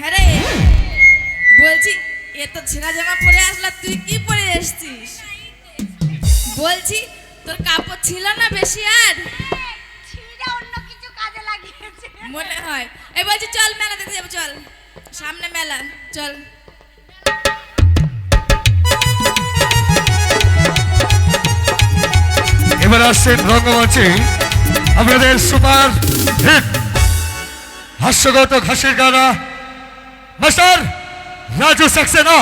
হ্যাঁ রে। বলছি এ তো ছেঁড়া জামা পরে আসলা তুই কি পরে এসছিস? বলছি তোর কাপড় ছিল না বেশি আর? ছিঁড়ে অন্য কিছু কাজে লাগিয়েছে। মনে হয়। এই বলছি চল মেলা দেখতে যাব চল। সামনে মেলা চল। এবার আসছেন রঙ্গমঞ্চে আপনাদের সুপার হিট হাস্যগত ঘাসের গানা। मास्टर राजू सक्सेना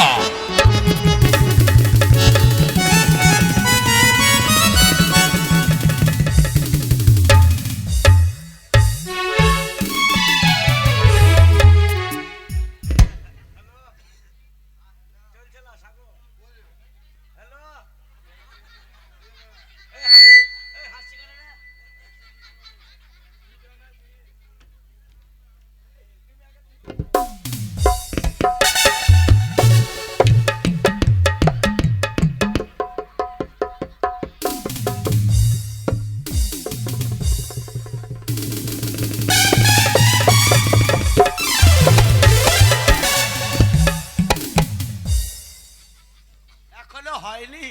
এখনও হয়নি।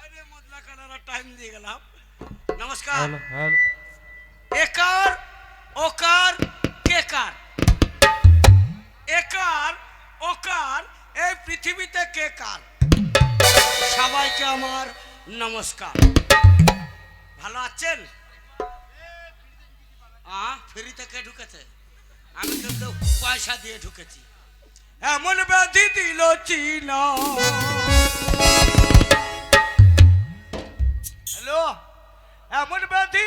আরে মদলা কানারা টাইম দিয়ে গেলাম। নমস্কার। একার ওকার কেকার একার ওকার এই পৃথিবীতে কেকার সবাইকে আমার নমস্কার। ভালো আছেন? আ ফ্রিতে কে ঢুকেছে? আমি কিন্তু পয়সা দিয়ে ঢুকেছি। এমন ব্যাধি দিল চীনা। হ্যালো এমন ব্যাধি।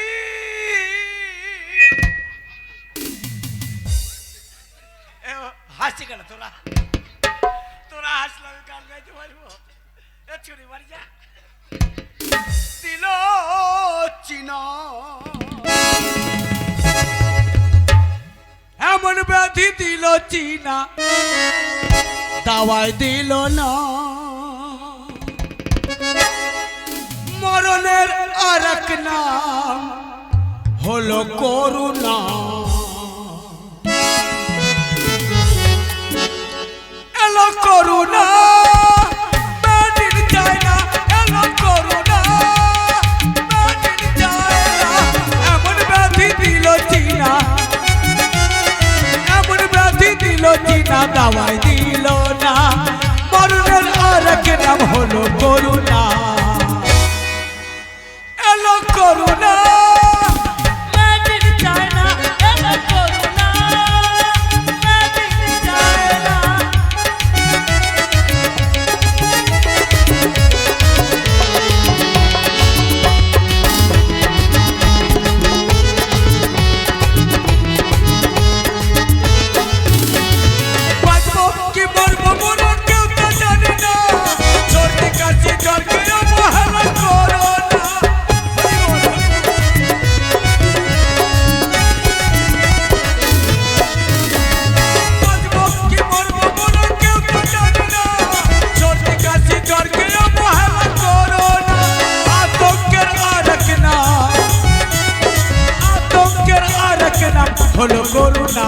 এ, হাসছি কেন তোরা? তোরা হাসলে গান গাইতে পারব? ছুরি মারি যা। দিল এমন ব্যাধি দিল চীনা, দাওয়াই দিল না। মরণের আর এক নাম হলো করুণা। এলো করুণা। হলো করুণা।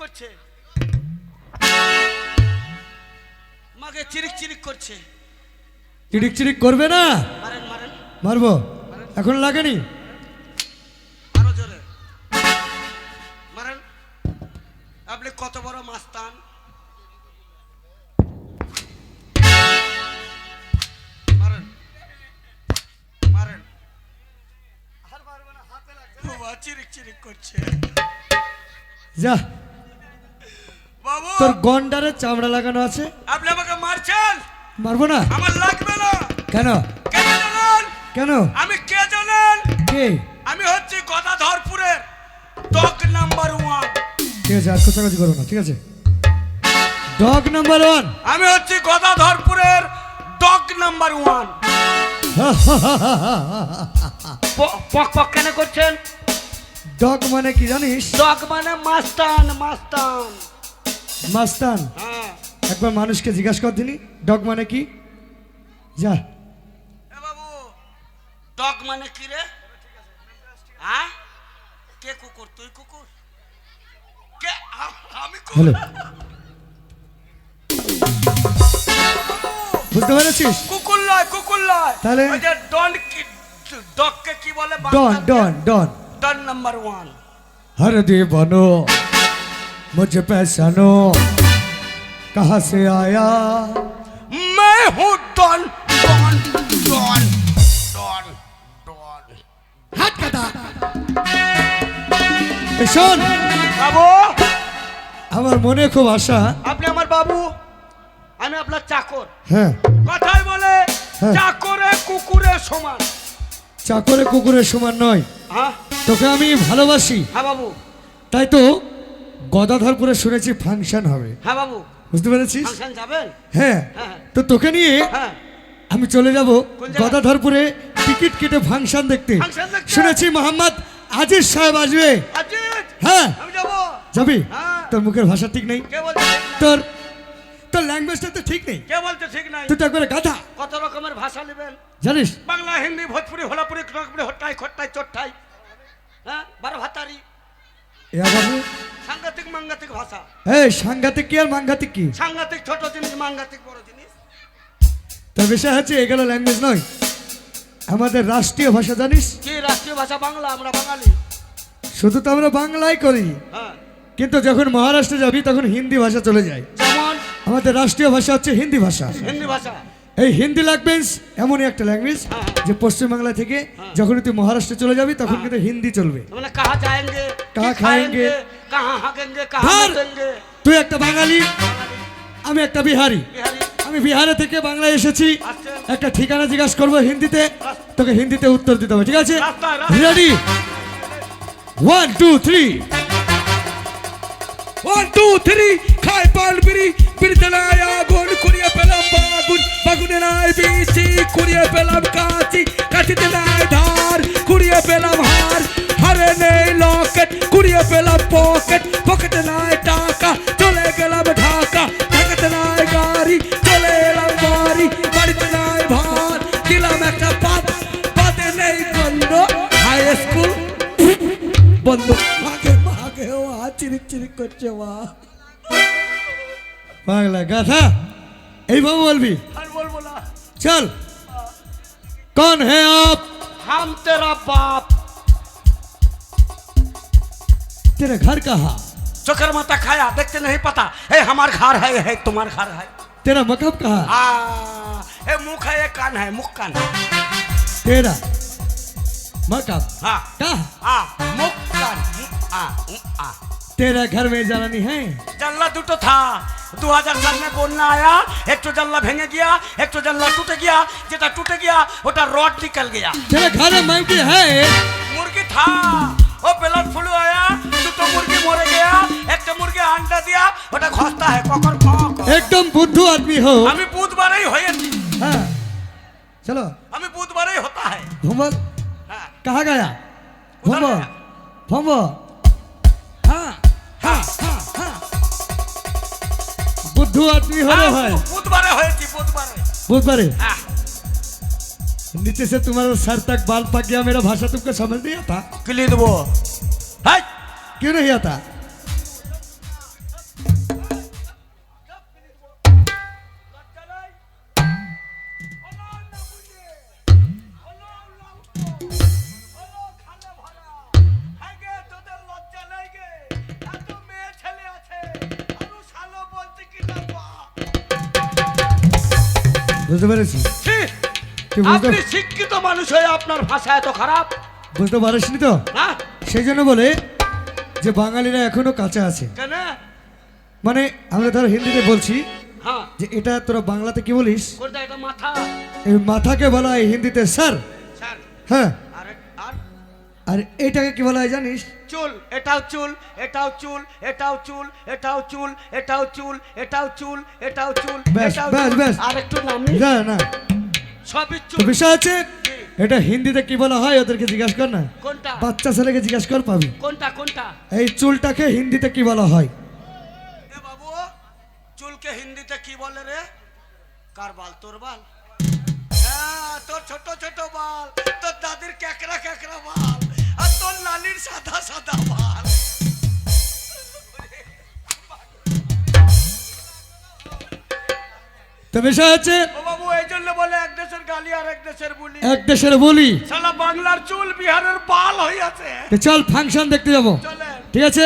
করছে। মাকে চিরিক চিরিক করছে। চিড়িক চিড়িক করবে না? মারবো? এখন লাগেনি? আপনি কত বড় মাস্তান? যা। তোর গন্ডারে চামড়া লাগানো আছে। আপনি আমাকে মারছেন? মারবো না? আমার লাগবে না। কেন? কেন জানেন? কেন? আমি কে জানেন? কে? আমি হচ্ছি গদাধরপুরের টক নাম্বার ওয়ান। ঠিক আছে আর কোথাকাছি করব না ঠিক আছে? Dog number one. আমি হচ্ছি গদাধরপুরের ডগ নাম্বার ওয়ান। পক পক কেন করছেন? ডগ মানে কি জানিস? ডগ মানে মাস্তান মাস্তান। মাস্তান। হ্যাঁ। একবার মানুষকে জিজ্ঞাসা কর দিনি ডগ মানে কি যা এ বাবু ডগ মানে কি রে হ্যাঁ কে কুকুর তুই কুকুর কে আ- আমি কুকুর হ্যালো বুঝতে পেরেছিস কুকুর লয় কুকুর লয় তাহলে? ওই যে ডন কি ডগকে কি বলে ডন ডন ডন ডন নাম্বার ওয়ান हर दीवानो मुझे पहचानो कहाँ से आया मैं हूँ don don don don don हाथ कटा শোন বাবু আমার মনে খুব আশা আপনি আমার বাবু আমি আপনার চাকর হ্যাঁ কথাই বলে হ্যাঁ। চাকরে কুকুরের সমান চাকরে কুকুরের সমান নয় হ্যাঁ তোকে আমি ভালোবাসি হ্যাঁ বাবু তাই তো গদাধরপুরে শুনেছি ফাংশন হবে হ্যাঁ বাবু বুঝতে পেরেছিস? হ্যাঁ। হ্যাঁ। তো তোকে নিয়ে হ্যাঁ। আমি চলে যাব? গদাধরপুরে টিকিট কেটে ফাংশন দেখতে? শুনেছি মোহাম্মদ আজিজ সাহেব আসবে। হ্যাঁ। আমি যাব। যাবি? হ্যাঁ। তোর মুখের ভাষা ঠিক নেই? তোর তোর ল্যাঙ্গুয়েজটা তো ঠিক নেই। কে বলতে ঠিক নাই? তুই তো একবারে গাধা। কত রকমের ভাষা নেবেন? জানিস? বাংলা হিন্দি ভোজপুরি হোলাপুরি কনকপুরি হট্টাই খট্টাই চট্টাই হ্যাঁ? বারো ভাতারি। এ আবার রে। সাংঘাতিক মাঙ্গাতিক ভাষা। এই সাংঘাতিক কি আর কি? সাংঘাতিক ছোট জিনিস মাঙ্গাতিক বড় জিনিস। তার বিষয় হচ্ছে এগুলো ল্যাঙ্গুয়েজ নয়। আমাদের রাষ্ট্রীয় ভাষা জানিস? কি রাষ্ট্রীয় ভাষা? বাংলা আমরা বাঙালি। শুধু তো আমরা বাংলায় করি। হ্যাঁ। কিন্তু যখন মহারাষ্ট্রে যাবি তখন হিন্দি ভাষা চলে যায়। যেমন? আমাদের রাষ্ট্রীয় ভাষা হচ্ছে হিন্দি ভাষা। হিন্দি ভাষা। এই হিন্দি ল্যাঙ্গুয়েজ এমনই একটা ল্যাঙ্গুয়েজ হ্যাঁ। যে পশ্চিমবাংলা থেকে যখন তুই মহারাষ্ট্রে চলে যাবি তখন কিন্তু হিন্দি চলবে। মানে কাহা কাহা খায়েঙ্গে তুই একটা বাঙালি আমি একটা বিহারি। আমি বিহারে থেকে বাংলায় এসেছি। একটা ঠিকানা জিজ্ঞাসা করব হিন্দিতে। তোকে হিন্দিতে উত্তর দিতে হবে ঠিক আছে? Ready one two three one two three খাই পাল বিড়ি বিড়িতলায় আগুন কুড়িয়ে পেলাম বাগুন। বাগুনে নাই বিচি কুড়িয়ে পেলাম কাঁচি কাঁচিতে নাই ধার কুড়িয়ে পেলাম হার। নেই লকেট কুড়িয়ে পেলাম পকেট পকেটে নাই টাকা চলে গেলাম ঢাকা ঢাকাতে নাই গাড়ি চলে এলাম বাড়ি বাড়িতে নাই ভাত দিলাম একটা পাত পাতে নেই বন্ধ হাই স্কুল বন্ধ মাকে মাকে ও আ চিরিক চিরিক করছে মা বাংলা গাথা এইভাবে বলবি আর বলবো না চল कौन है आप हम तेरा बाप तेरे घर कहा चोकर माता खाया देखते नहीं पता। ए हमार घर है है तुम्हार घर है। तेरा मकब कहा ए मुख है ए कान है मुख कान है। तेरा मकब हाँ। का आ मुख कान आ आ। तेरा घर में जलानी है? जल्ला दुटो था। 2000 साल में बोलना आया एक तो जल्ला भेंगे गया एक तो जल्ला टूटे गया। जेटा टूटे गया ओटा रॉड निकल गया। तेरे घर में मुर्गी है? मुर्गी था। ओ बेलन फुलू आया দুটো মুরগি মরে গিয়া একটা মুরগি আন্ডা দিয়া ওটা খস্তা হয় কখন একদম বুদ্ধু आदमी हो আমি বুধবারই হয়েছি হ্যাঁ চলো আমি বুধবারই হতা হয় ঘুমল হ্যাঁ कहाँ गया ঘুমো ঘুমো হ্যাঁ হ্যাঁ হ্যাঁ বুদ্ধু आदमी হলো হয় বুধবারে হয়েছি বুধবারে বুধবারে হ্যাঁ नीचे से तुम्हारा सर तक बाल पक गया मेरा भाषा तुमको समझ नहीं आता क्लियर वो क्यों नहीं आता বুঝতে পেরেছি তুই বুঝতে আপনি শিক্ষিত মানুষ হয়ে আপনার ভাষা এত খারাপ বুঝতে পারিসনি তো না সেই জন্য বলে যে বাঙালিরা এখনও কাঁচা আছে। মানে আমরা ধর হিন্দিতে বলছি হ্যাঁ। যে এটা তোরা বাংলাতে কি বলিস? মাথাকে বলা হয় হিন্দিতে স্যার। স্যার। হ্যাঁ। আর আর? আর এইটাকে কি বলা হয় জানিস? চুল। এটাও চুল এটাও চুল এটাও চুল এটাও চুল এটাও চুল এটাও চুল এটাও চুল আর একটু নামি না না। সবই চুল। বিষয় আছে এটা হিন্দিতে কি বলা হয়? ওদেরকে জিজ্ঞাসা কর না। কোনটা? বাচ্চা ছেলেকে জিজ্ঞাসা কর পাবি। কোনটা কোনটা? এই চুলটাকে হিন্দিতে কি বলা হয়? এ বাবু চুলকে হিন্দিতে কি বলে রে? কার বাল? তোর বাল? হ্যাঁ তোর ছোট ছোট বাল। তোর দাদির ক্যাকড়া ক্যাকড়া বাল। আর তোর লালির সাদা সাদা বাল। তো বিষয় আছে ও বাবু এই জন্য বলে এক দেশের গালি আর এক দেশের বুলি। সালা বাংলার চুল বিহারের পাল হইয়াছে। তো চল ফাংশন দেখতে যাব। ঠিক আছে?